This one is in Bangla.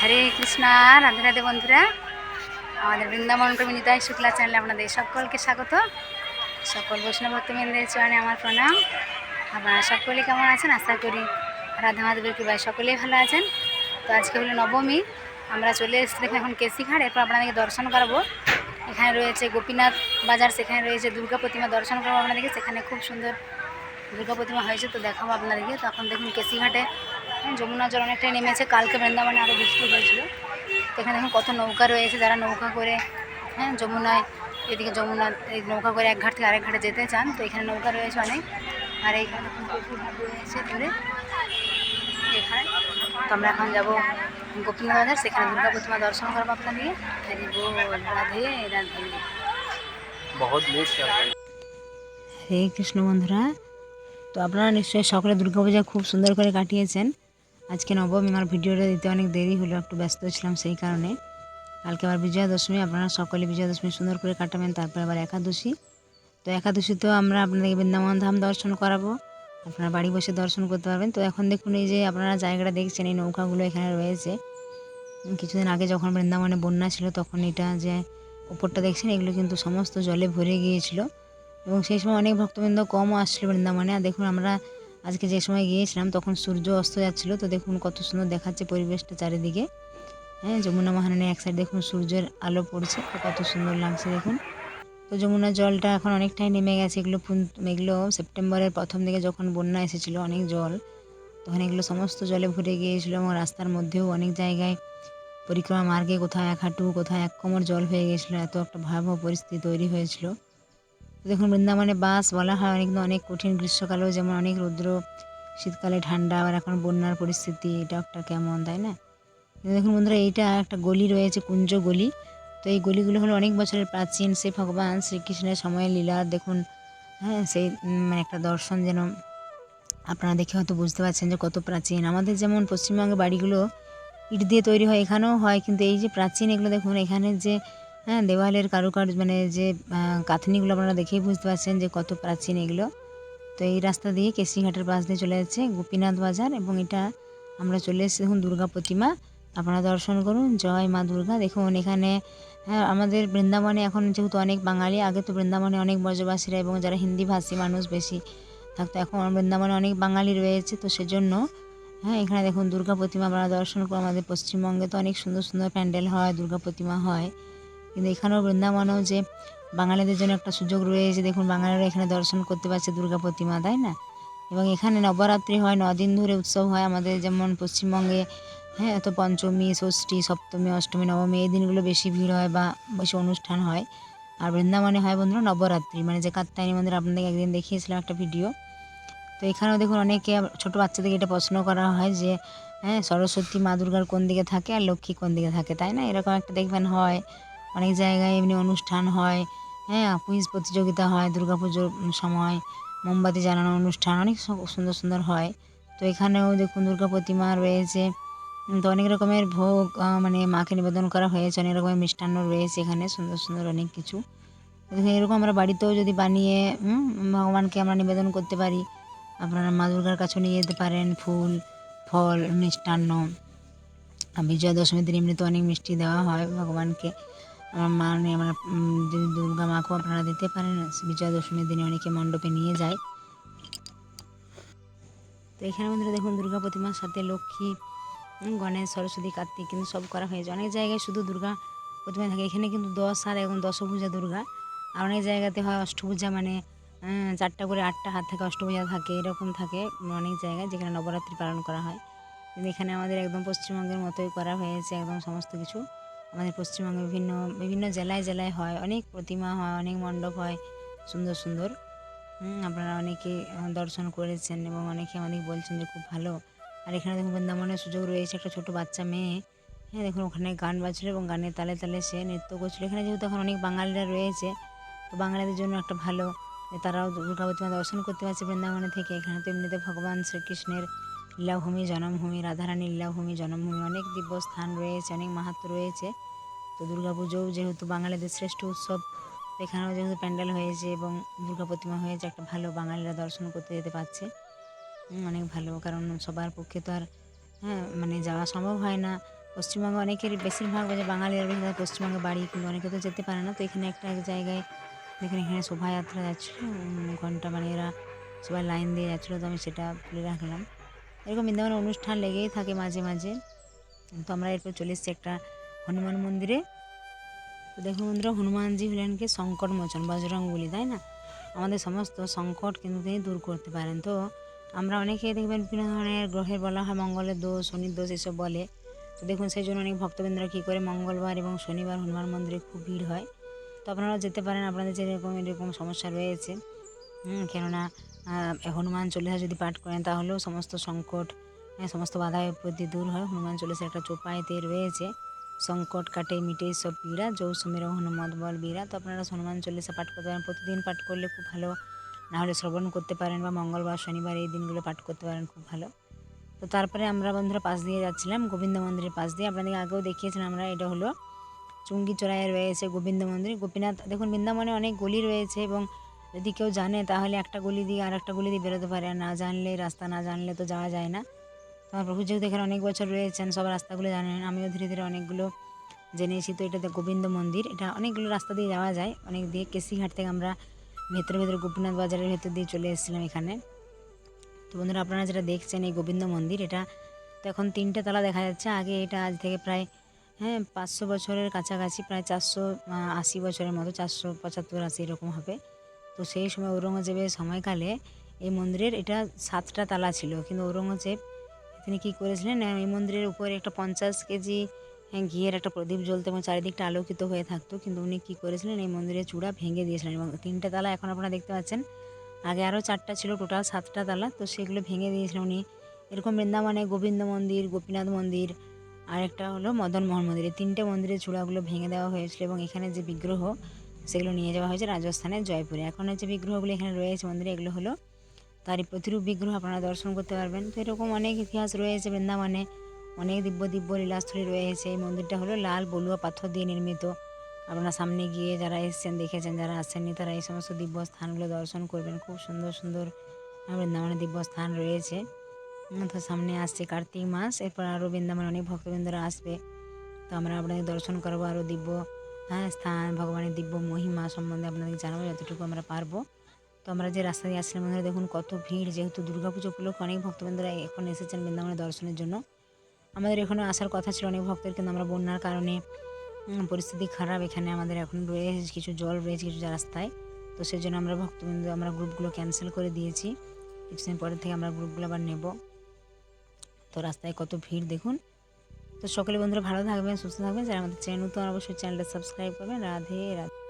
হরে কৃষ্ণা, রাধে রাধে বন্ধুরা। আমাদের বৃন্দাবন নিতাই শুক্লা চ্যানেলে আপনাদের সকলকে স্বাগত। সকল বৈষ্ণব ভক্তবৃন্দের চরণে আমার প্রণাম। আপনারা সকলে কেমন আছেন? আশা করি রাধা মাধবের কৃপায় সকলেই ভালো আছেন। তো আজকে হলো নবমী। আমরা চলে এসেছি এখন কেসিঘাট এরপর আপনাদেরকে দর্শন করাবো। এখানে রয়েছে গোপীনাথ বাজার, সেখানে রয়েছে দুর্গা প্রতিমা। দর্শন করব আপনাদেরকে। সেখানে খুব সুন্দর দুর্গা প্রতিমা হয়েছে, তো দেখাবো আপনাদেরকে। তখন দেখুন কেসিঘাটে যমুনা জল অনেকটাই নেমেছে। কালকে বৃন্দাবনে আরও বৃষ্টি হয়েছিল। এখানে এখন কত নৌকা রয়েছে যারা নৌকা করে হ্যাঁ যমুনায় এদিকে যমুনা এই নৌকা করে এক ঘাট থেকে আরেক ঘাটে যেতে চান তো এখানে নৌকা রয়েছে অনেক। আর এইখানে পুকুর রয়েছে দূরে এখানে তো আমরা এখন যাব গোপীনাথ বাজার সেখানে দুর্গা প্রতিমা দর্শন করব আপনাদেরকে নিয়ে। রাধে হরে কৃষ্ণ বন্ধুরা তো আপনারা নিশ্চয়ই সকলে দুর্গাপূজা খুব সুন্দর করে কাটিয়েছেন। আজকে নবমী, আমার ভিডিওটা দিতে অনেক দেরি হলো, একটু ব্যস্ত ছিলাম সেই কারণে। কালকে আবার বিজয়া দশমী আপনারা সকলে বিজয়া দশমী সুন্দর করে কাটাবেন, তারপরে আবার একাদশী। তো একাদশী তো আমরা আপনাদেরকে বৃন্দাবন ধাম দর্শন করাবো, আপনারা বাড়ি বসে দর্শন করতে পারবেন। তো এখন দেখুন এই যে আপনারা জায়গাটা দেখছেন, এই নৌকাগুলো এখানে রয়েছে। কিছুদিন আগে যখন বৃন্দাবনে বন্যা ছিল, তখন এটা যে উপরটা দেখছেন, এগুলো কিন্তু সমস্ত জলে ভরে গিয়েছিল। এবং সেই সময় অনেক ভক্তবৃন্দ কমও আসছিল বৃন্দাবনে। আর দেখুন আমরা আজকে যে সময় গিয়েছিলাম, তখন সূর্য অস্ত যাচ্ছিল। তো দেখুন কত সুন্দর দেখাচ্ছে পরিবেশটা চারিদিকে। হ্যাঁ যমুনা মহারানীর এক সাইড দেখুন সূর্যের আলো পড়ছে। তো কত সুন্দর লাগছে দেখুন। তো যমুনার জলটা এখন অনেকটাই নেমে গেছে। এগুলো এগুলো সেপ্টেম্বরের প্রথম দিকে যখন বন্যা এসেছিল, অনেক জল। তখন এগুলো সমস্ত জলে ভরে গিয়েছিল এবং রাস্তার মধ্যেও অনেক জায়গায় পরিক্রমা মার্গে কোথাও এক হাঁটু, কোথাও এক কোমর জল হয়ে গেছিল এত একটা ভয়াবহ পরিস্থিতি তৈরি হয়েছিল। দেখুন বৃন্দাবনে বাস বলা হয় অনেক অনেক কঠিন গ্রীষ্মকালেও, যেমন অনেক রৌদ্র, শীতকালে ঠান্ডা, আবার এখন বন্যার পরিস্থিতি, এটা একটা কেমন, তাই না? দেখুন বন্ধুরা, এইটা একটা গলি রয়েছে, কুঞ্জ গলি। তো এই গলিগুলো হলো অনেক বছরের প্রাচীন, সেই ভগবান শ্রীকৃষ্ণের সময়ের লীলা, দেখুন হ্যাঁ সেই মানে একটা দর্শন যেন আপনারা দেখে হয়তো বুঝতে পারছেন যে কত প্রাচীন। আমাদের যেমন পশ্চিমবঙ্গের বাড়িগুলো ইট দিয়ে তৈরি হয়, এখানেও হয়, কিন্তু এই যে প্রাচীন এগুলো, দেখুন, এখানে যে হ্যাঁ দেওয়ালের কারুকার্য মানে যে কাথনিগুলো আপনারা দেখেই বুঝতে পারছেন যে কত প্রাচীন এগুলো। তো এই রাস্তা দিয়ে কেশিঘাটের পাশ দিয়ে চলে যাচ্ছে গোপীনাথ বাজার এবং এটা আমরা চলে এসেছি দেখুন দুর্গা প্রতিমা। আপনারা দর্শন করুন, জয় মা দুর্গা। দেখুন এখানে হ্যাঁ আমাদের বৃন্দাবনে এখন যেহেতু অনেক বাঙালি, আগে তো বৃন্দাবনে অনেক ব্রজবাসীরা এবং যারা হিন্দিভাষী মানুষ বেশি থাকতো, এখন বৃন্দাবনে অনেক বাঙালি রয়েছে। তো সেজন্য হ্যাঁ এখানে দেখুন দুর্গা প্রতিমা আপনারা দর্শন করুন। আমাদের পশ্চিমবঙ্গে তো অনেক সুন্দর সুন্দর প্যান্ডেল হয়, দুর্গা প্রতিমা হয়। কিন্তু এখানেও বৃন্দাবনেও যে বাঙালিদের জন্য একটা সুযোগ রয়েছে। দেখুন, বাঙালিরা এখানে দর্শন করতে পারছে দুর্গা প্রতিমা, তাই না? এবং এখানে নবরাত্রি হয়, নদিন ধরে উৎসব হয় আমাদের যেমন পশ্চিমবঙ্গে হ্যাঁ তো পঞ্চমী, ষষ্ঠী, সপ্তমী, অষ্টমী, নবমী এই দিনগুলো বেশি ভিড় হয় বা বেশি অনুষ্ঠান হয়। আর বৃন্দাবনে হয় বন্ধুরা নবরাত্রি মানে যে কাত্তায়নী মন্দির আপনাদেরকে একদিন দেখিয়েছিলাম একটা ভিডিও। তো এখানেও দেখুন অনেকে ছোটো বাচ্চাদেরকে এটা প্রশ্ন করা হয় যে হ্যাঁ সরস্বতী মা দুর্গার কোন দিকে থাকে আর লক্ষ্মী কোন দিকে থাকে, তাই না? এরকম একটা দেখবেন হয়। অনেক জায়গায় এমনি অনুষ্ঠান হয় হ্যাঁ কুইজ প্রতিযোগিতা হয়, দুর্গাপুজোর সময়, মোমবাতি জ্বালানো অনুষ্ঠান, অনেক সুন্দর সুন্দর হয়। তো এখানেও দেখুন দুর্গা প্রতিমা রয়েছে, তো অনেক রকমের ভোগ মানে মাকে নিবেদন করা হয়েছে, অনেক রকমের মিষ্টান্ন রয়েছে এখানে, সুন্দর সুন্দর অনেক কিছু। এরকম আমরা বাড়িতেও যদি বানিয়ে ভগবানকে আমরা নিবেদন করতে পারি, আপনারা মা দুর্গার কাছেও নিয়ে যেতে পারেন, ফুল, ফল, মিষ্টান্ন। বিজয়া দশমীর দিন এমনিতে অনেক মিষ্টি দেওয়া হয় ভগবানকে। আমার মা নেই আমার যদি দুর্গা মাকেও আপনারা দিতে পারেন বিজয়া দশমীর দিনে অনেকে মণ্ডপে নিয়ে যায়। তো এখানে বন্ধুরা দেখুন, দুর্গা প্রতিমার সাথে লক্ষ্মী গণেশ, সরস্বতী, কার্তিক কিন্তু সব করা হয়েছে অনেক জায়গায় শুধু দুর্গা প্রতিমা থাকে। এখানে কিন্তু দশ আর এবং দশভূজা দুর্গা। আর অনেক জায়গাতে হয় অষ্টভূজা মানে চারটা করে আটটা হাত থাকে অষ্টভূজা থাকে, এরকম থাকে অনেক জায়গায় যেখানে নবরাত্রি পালন করা হয়। কিন্তু এখানে আমাদের একদম পশ্চিমবঙ্গের মতোই করা হয়েছে, একদম সমস্ত কিছু। আমাদের পশ্চিমবঙ্গে বিভিন্ন বিভিন্ন জেলায় জেলায় হয়। অনেক প্রতিমা হয়, অনেক মণ্ডপ হয়। সুন্দর সুন্দর। আপনারা অনেকে দর্শন করেছেন এবং অনেকে আমাদের বলছেন যে খুব ভালো। আর এখানে দেখুন বৃন্দাবনের সুযোগ রয়েছে একটা ছোটো বাচ্চা মেয়ে। হ্যাঁ দেখুন ওখানে গান বাজছিল এবং গানের তালে তালে সে নৃত্য করছিল। এখানে যেহেতু এখন অনেক বাঙালিরা রয়েছে, তো বাঙালিদের জন্য একটা ভালো তারাও দুর্গা প্রতিমা দর্শন করতে পারছে বৃন্দাবনে থেকে। এখানে তো এমনিতে ভগবান শ্রীকৃষ্ণের লীলাভূমি জন্মভূমি রাধারানীর লীলাভূমি জন্মভূমি, অনেক দিব্য স্থান রয়েছে, অনেক মাহাত্ম রয়েছে। তো দুর্গাপুজোও যেহেতু বাঙালিদের শ্রেষ্ঠ উৎসব এখানেও যেহেতু প্যান্ডেল হয়েছে এবং দুর্গা প্রতিমা হয়েছে, একটা ভালো বাঙালিরা দর্শন করতে যেতে পারছে। অনেক ভালো, কারণ সবার পক্ষে তো আর হ্যাঁ মানে যাওয়া সম্ভব হয় না। পশ্চিমবঙ্গে অনেকের বেশিরভাগ যে বাঙালিরা বেশি পশ্চিমবঙ্গে বাড়ি কিন্তু অনেকে তো যেতে পারে না। তো এখানে একটা এক জায়গায় দেখেন এখানে শোভাযাত্রা যাচ্ছিল ঘণ্টা মানে এরা সবাই লাইন দিয়ে যাচ্ছিল, তো আমি সেটা তুলে রাখলাম। এরকম বৃন্দাবনে অনুষ্ঠান লেগেই থাকে মাঝে মাঝে। তো আমরা এরপর চলে এসেছি একটা হনুমান মন্দিরে। তো দেখুন বন্ধুরা, হনুমানজি হলেন কি সংকট মোচন বজরং বলি তাই না? আমাদের সমস্ত সংকট কিন্তু তিনি দূর করতে পারেন। তো আমরা অনেকেই দেখবেন বিভিন্ন ধরনের গ্রহের বলা হয় মঙ্গলের দোষ, শনির দোষ এসব বলে। তো দেখুন, সেই জন্য অনেক ভক্তবৃন্দরা কী করে, মঙ্গলবার এবং শনিবার হনুমান মন্দিরে খুব ভিড় হয়। তো আপনারা যেতে পারেন, আপনাদের যেরকম এরকম সমস্যা রয়েছে। কেননা হনুমান চল্লিশা যদি পাঠ করেন, তাহলেও সমস্ত সংকট সমস্ত বাধা বিপত্তি দূর হয়। হনুমান চল্লিশা একটা চোপাইতে রয়েছে। সংকট কাটে, মিটে সব পীড়া যৌসুমের হনুমত বল বীরা। তো আপনারা হনুমান চল্লিশা পাঠ করতে পারেন। প্রতিদিন পাঠ করলে খুব ভালো। না হলে শ্রবণ করতে পারেন বা মঙ্গলবার, শনিবার এই দিনগুলো পাঠ করতে পারেন, খুব ভালো। তো তারপরে আমরা বন্ধুরা পাশ দিয়ে যাচ্ছিলাম, গোবিন্দ মন্দিরের পাশ দিয়ে। আপনাদেরকে আগেও দেখিয়েছিলাম আমরা, এটা হলো চুঙ্গি চড়াইয়ে রয়েছে গোবিন্দ মন্দির। গোপীনাথ, দেখুন বৃন্দাবনে অনেক গলি রয়েছে এবং যদি কেউ জানে, তাহলে একটা গলি দিয়ে আর একটা গলি দিয়ে বেরোতে পারে। আর না জানলে রাস্তা না জানলে তো যাওয়া যায় না। আমার প্রভু যেহেতু এখানে অনেক বছর রয়েছেন, সব রাস্তাগুলো জানেন। আমিও ধীরে ধীরে অনেকগুলো জেনেছি তো এটাতে গোবিন্দ মন্দির, এটা অনেকগুলো রাস্তা দিয়ে যাওয়া যায়। অনেক দিয়ে কেসিঘাট থেকে আমরা ভেতরে ভেতরে গোপীনাথ বাজারের ভেতর দিয়ে চলে এসেছিলাম এখানে। তো বন্ধুরা, আপনারা যেটা দেখছেন এই গোবিন্দ মন্দির, এটা তো এখন তিনটে তলা দেখা যাচ্ছে। আগে এটা আজ থেকে প্রায় হ্যাঁ পাঁচশো বছরের কাছাকাছি, প্রায় চারশো আশি বছরের মতো, চারশো পঁচাত্তর, আশি এরকম হবে। তো সেই সময় ঔরঙ্গজেবের সময়কালে এই মন্দিরের এটা সাতটা তালা ছিল। কিন্তু ঔরঙ্গজেব তিনি কী করেছিলেন এই মন্দিরের উপরে একটা পঞ্চাশ কেজি ঘিয়ের একটা প্রদীপ জ্বলতো এবং চারিদিকটা আলোকিত হয়ে থাকতো। কিন্তু উনি কী করেছিলেন, এই মন্দিরের চূড়া ভেঙে দিয়েছিলেন এবং তিনটে তালা এখন আপনারা দেখতে পাচ্ছেন। আগে আরও চারটা ছিল, টোটাল সাতটা তালা, তো সেগুলো ভেঙে দিয়েছিলেন উনি। এরকম বৃন্দাবনে গোবিন্দ মন্দির, গোপীনাথ মন্দির আর একটা হলো মদন মোহন মন্দির। এই তিনটে মন্দিরের চূড়াগুলো ভেঙে দেওয়া হয়েছিল এবং এখানে যে বিগ্রহ সেগুলো নিয়ে যাওয়া হয়েছে রাজস্থানের জয়পুরে। এখন যে বিগ্রহগুলো এখানে রয়েছে মন্দিরে, এগুলো হলো তারই প্রতিরূপ বিগ্রহ, আপনারা দর্শন করতে পারবেন। তো এরকম অনেক ইতিহাস রয়েছে বৃন্দাবনে, অনেক দিব্য দিব্য লীলাস্থলী রয়েছে। এই মন্দিরটা হলো লাল বলুয়া পাথর দিয়ে নির্মিত। আপনারা সামনে গিয়ে যারা এসেছেন, দেখেছেন, যারা আসেননি, তারা এই সমস্ত দিব্য স্থানগুলো দর্শন করবেন। খুব সুন্দর সুন্দর বৃন্দাবনে দিব্য স্থান রয়েছে। তো সামনে আসছে কার্তিক মাস, এরপর আরও বৃন্দাবনে অনেক ভক্তবৃন্দরা আসবে। তো আমরা আপনাদের দর্শন করব আরও দিব্য স্থান, ভগবানের দিব্য মহিমা সম্বন্ধে আপনাদের জানাব, যতটুকু আমরা পারব। তো আমরা যে রাস্তা দিয়ে আসছিলাম বন্ধুরা, দেখুন কত ভিড়, যেহেতু দুর্গাপুজো উপলক্ষে অনেক ভক্তবৃন্দরা এখন এসেছেন বৃন্দাবনে দর্শনের জন্য। আমাদের এখানে আসার কথা ছিল অনেক ভক্তের কিন্তু আমরা বন্যার কারণে পরিস্থিতি খারাপ। এখানে আমাদের এখন রয়েছে কিছু জল, রয়েছে কিছু রাস্তায়। তো সেই জন্য আমরা ভক্তবৃন্দ, আমরা গ্রুপগুলো ক্যান্সেল করে দিয়েছি। কিছুদিন পরের থেকে আমরা গ্রুপগুলো আবার নেব। তো রাস্তায় কত ভিড়, দেখুন। তো সকলে বন্ধুরা ভালো থাকবেন, সুস্থ থাকবেন। যারা আমাদের চ্যানেল নতুন, অবশ্যই চ্যানেলটা সাবস্ক্রাইব করবেন। রাধে রাধে।